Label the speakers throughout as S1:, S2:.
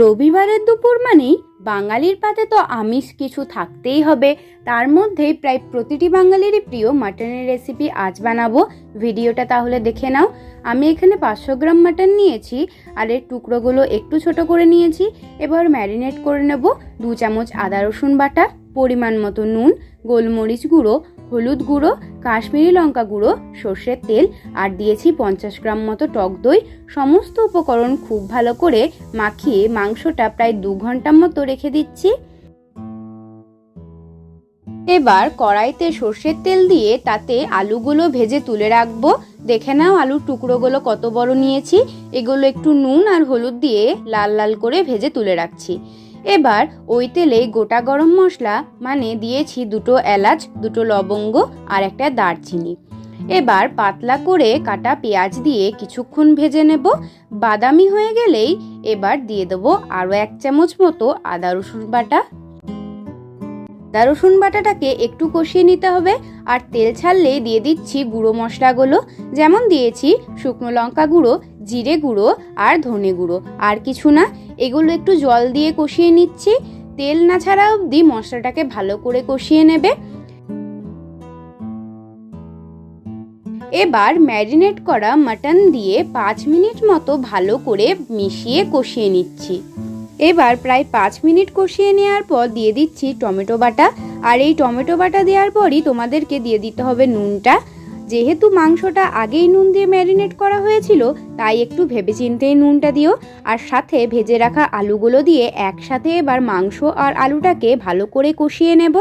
S1: রবিবারের দুপুর মানেই বাঙালির পাতে তো আমিষ কিছু থাকতেই হবে। তার মধ্যেই প্রায় প্রতিটি বাঙালিরই প্রিয় মাটনের রেসিপি আজ বানাবো। ভিডিওটা তাহলে দেখে নাও। আমি এখানে পাঁচশো গ্রাম মাটন নিয়েছি আর এর টুকরোগুলো একটু ছোট করে নিয়েছি। এবার ম্যারিনেট করে নেব। দু চামচ আদা রসুন বাটা, পরিমাণ মতো নুন, গোলমরিচ গুঁড়ো হলুদ গুঁড়ো, কাশ্মীরি লঙ্কা গুঁড়ো, সর্ষের তেল আর দিয়েছি পঞ্চাশ গ্রাম মতো টক দই। সমস্ত উপকরণ খুব ভালো করে মাখিয়ে মাংসটা প্রায় দু ঘণ্টার মতো রেখে দিচ্ছি। এবার কড়াইতে সর্ষের তেল দিয়ে তাতে আলুগুলো ভেজে তুলে রাখব। দেখে নাও আলুর টুকরোগুলো কত বড় নিয়েছি। এগুলো একটু নুন আর হলুদ দিয়ে লাল লাল করে ভেজে তুলে রাখছি। এবার ওই তেলে গোটা গরম মশলা মানে দিয়েছি দুটো এলাচ, দুটো লবঙ্গ আর একটা দারচিনি। এবার পাতলা করে কাটা পেঁয়াজ দিয়ে কিছুক্ষণ ভেজে নেব। বাদামি হয়ে গেলেই এবার দিয়ে দেবো আরও এক চামচ মতো আদা, রসুন বাটা। আদা, রসুন বাটাটাকে একটু কষিয়ে নিতে হবে আর তেল ছাড়লেই দিয়ে দিচ্ছি গুঁড়ো মশলাগুলো। যেমন দিয়েছি শুকনো লঙ্কা গুঁড়ো জিরে গুঁড়ো আর ধনে গুঁড়ো। আর কিছু না, এগুলো একটু জল দিয়ে কষিয়ে নিচ্ছি। তেল না ছাড়া অবধি মশলাটাকে ভালো করে কষিয়ে নেবে। এবার ম্যারিনেট করা মাটন দিয়ে পাঁচ মিনিট মতো ভালো করে মিশিয়ে কষিয়ে নিচ্ছি। এবার প্রায় পাঁচ মিনিট কষিয়ে নেওয়ার পর দিয়ে দিচ্ছি টমেটো বাটা। আর এই টমেটো বাটা দেওয়ার পরই তোমাদেরকে দিয়ে দিতে হবে নুনটা। যেহেতু মাংসটা আগেই নুন দিয়ে ম্যারিনেট করা হয়েছিল, তাই একটু ভেবেচিন্তেই নুনটা দিও। আর সাথে ভেজে রাখা আলুগুলো দিয়ে একসাথে এবার মাংস আর আলুটাকে ভালো করে কষিয়ে নেব।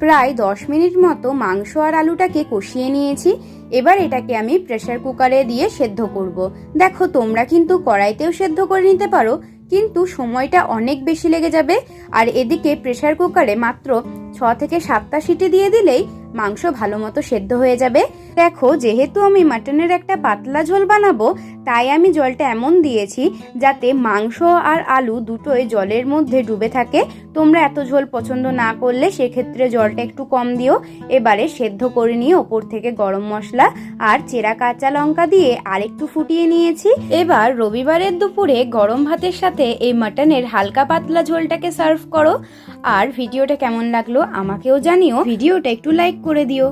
S1: প্রায় দশ মিনিট মতো মাংস আর আলুটাকে কষিয়ে নিয়েছি। এবার এটাকে আমি প্রেশার কুকারে দিয়ে সেদ্ধ করব। দেখো, তোমরা কিন্তু কড়াইতেও সেদ্ধ করে নিতে পারো, কিন্তু সময়টা অনেক বেশি লেগে যাবে। আর এদিকে প্রেশার কুকারে মাত্র ছ থেকে সাতটা সিটি দিয়ে দিলেই মাংস ভালো মতো সেদ্ধ হয়ে যাবে। দেখো, যেহেতু আমি মাটনের একটা পাতলা ঝোল বানাবো, তাই আমি জলটা এমন দিয়েছি যাতে মাংস আর আলু দুটোই জলের মধ্যে ডুবে থাকে। তোমরা এত ঝোল পছন্দ না করলে সেক্ষেত্রে জলটা একটু কম দিও। এবারে সেদ্ধ করে নিয়ে ওপর থেকে গরম মশলা আর চেরা কাঁচা লঙ্কা দিয়ে আরেকটু ফুটিয়ে নিয়েছি। এবার রবিবারের দুপুরে গরম ভাতের সাথে এই মাটনের হালকা পাতলা ঝোলটাকে সার্ভ করো। আর ভিডিওটা কেমন লাগল আমাকেও জানিও। ভিডিওটা একটু লাইক করে দিও।